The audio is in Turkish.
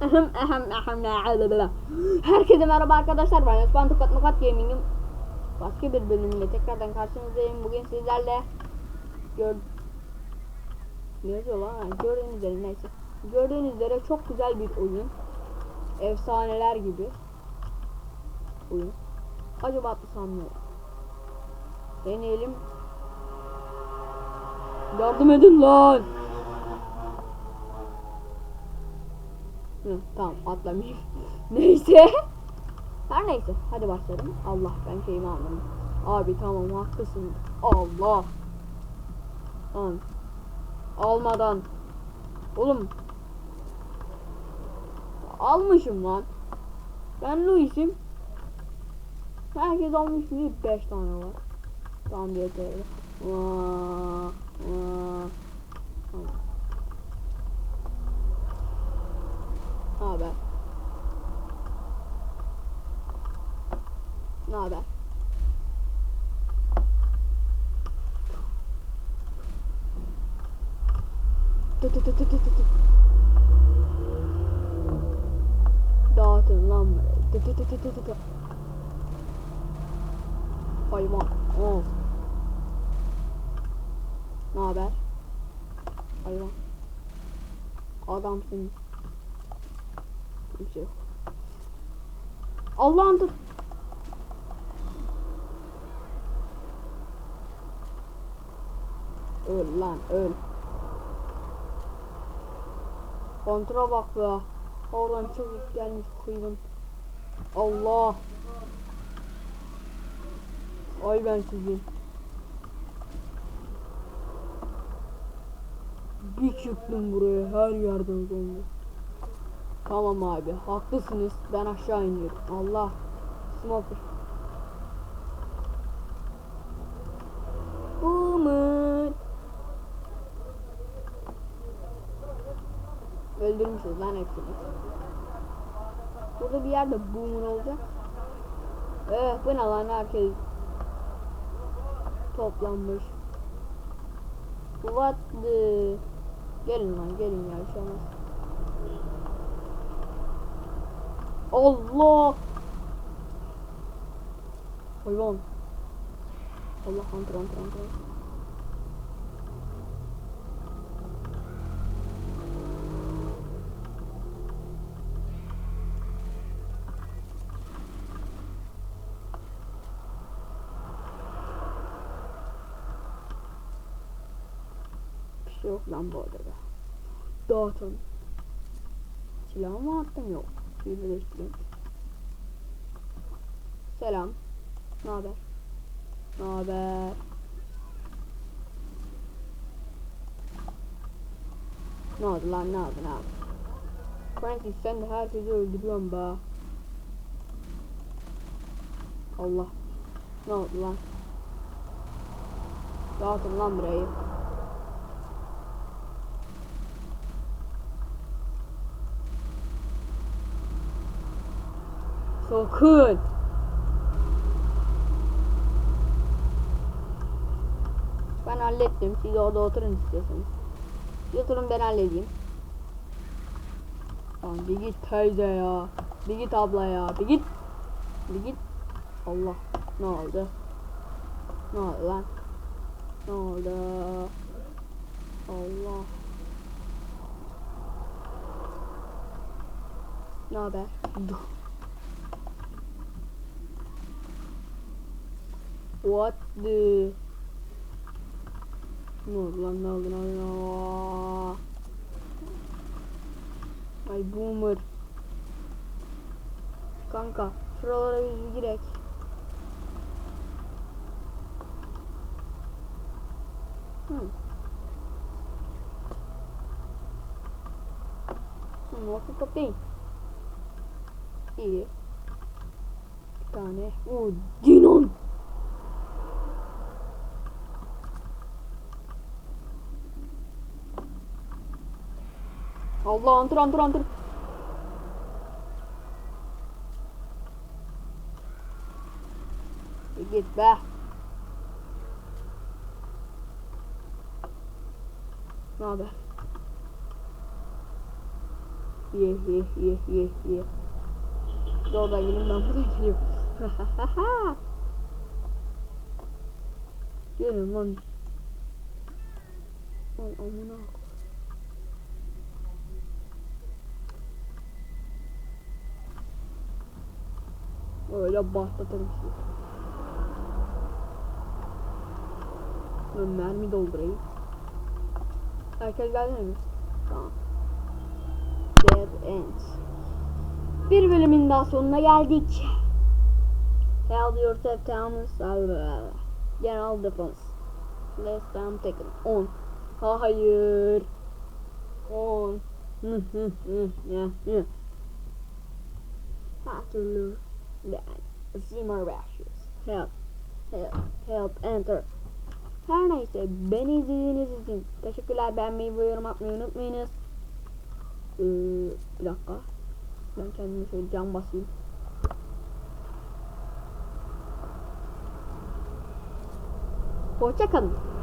Ahem ahem ahem Herkese merhaba arkadaşlar. Ben Osman Tokat Mukat Gaming'im Başka bir bölümle tekrardan karşınızdayım. Bugün sizlerle Gör Ne yazıyor lan? Gördüğünüz üzere neyse. Gördüğünüz üzere çok güzel bir oyun. Efsaneler gibi. Oyun. Acaba atlasam mı? Deneyelim. Yardım edin lan Tamam atlamayayım. neyse. Her neyse. Hadi başlayalım. Allah ben şeyimi anladım. Abi tamam haklısın. Allah. Lan. Almadan. Oğlum. Almışım lan. Ben Louis'im. Herkes almış niye 5 tane var. Tamam yeter. Vaa, vaa. Tamam. Ne haber? Ne haber? Tı tı tı tı tı tı tı. Dağıtın lan burayı. Hayvan. Oh. Ne haber? Hayvan. Adamsın. Kimse yok. Allah'ım tut. Öl lan öl. Kontra bak be. Oradan çocuk gelmiş kuyunun. Allah. Ay ben sizin. Bir çıktım buraya her yerden zombi. Tamam abi haklısınız ben aşağı iniyorum Allah smoker Öldürmüşüz lan hepsini Burada bir yerde boomer olacak Eh bu ne lan herkes Toplanmış What the Gelin lan gelin ya bir şey olmaz Allah. Hayvan. Allah antren antren antren. Şey yok lan bu odada. Dağıtın. Silah mı attım yok. Bir. Selam. Ne haber? Ne haber? Ne oldu lan ne oldu ne oldu? Frankie sen de herkesi öldürüyorsun be. Allah. Ne oldu lan? Dağıtın lan burayı. Sakın. Ben hallettim. Siz orada oturun istiyorsanız. Bir oturun ben halledeyim. Lan bir git teyze ya. Bir git abla ya. Bir git. Bir git. Allah. Ne oldu? Ne oldu lan? Ne oldu? Allah. Ne haber? What the? Ne oldu lan ne oldu ne oldu? Ay boomer. Kanka şuralara bir girek. Hmm. Hmm, vakit top değil. İyi. Bir tane. Oo, Allah antır antır antır. Git be. Ne haber? Ye ye ye ye ye. Siz oradan gelin ben buradan geliyorum. Gelin lan. Lan amına. Öyle başlatırım sizi. Ben mermi doldurayım. Herkes geldi mi? Tamam. Dead End. Bir bölümün daha sonuna geldik. Held yourself Thomas. General Defense. Less time taken. 10. Hayır. 10. Hı hı Yani. Zimmer Rashes. Help. Help. Help. Enter. Her neyse beni izlediğiniz için teşekkürler. Beğenmeyi ve yorum atmayı unutmayınız. Ee, bir dakika. Ben kendime şöyle cam basayım. Hoşçakalın.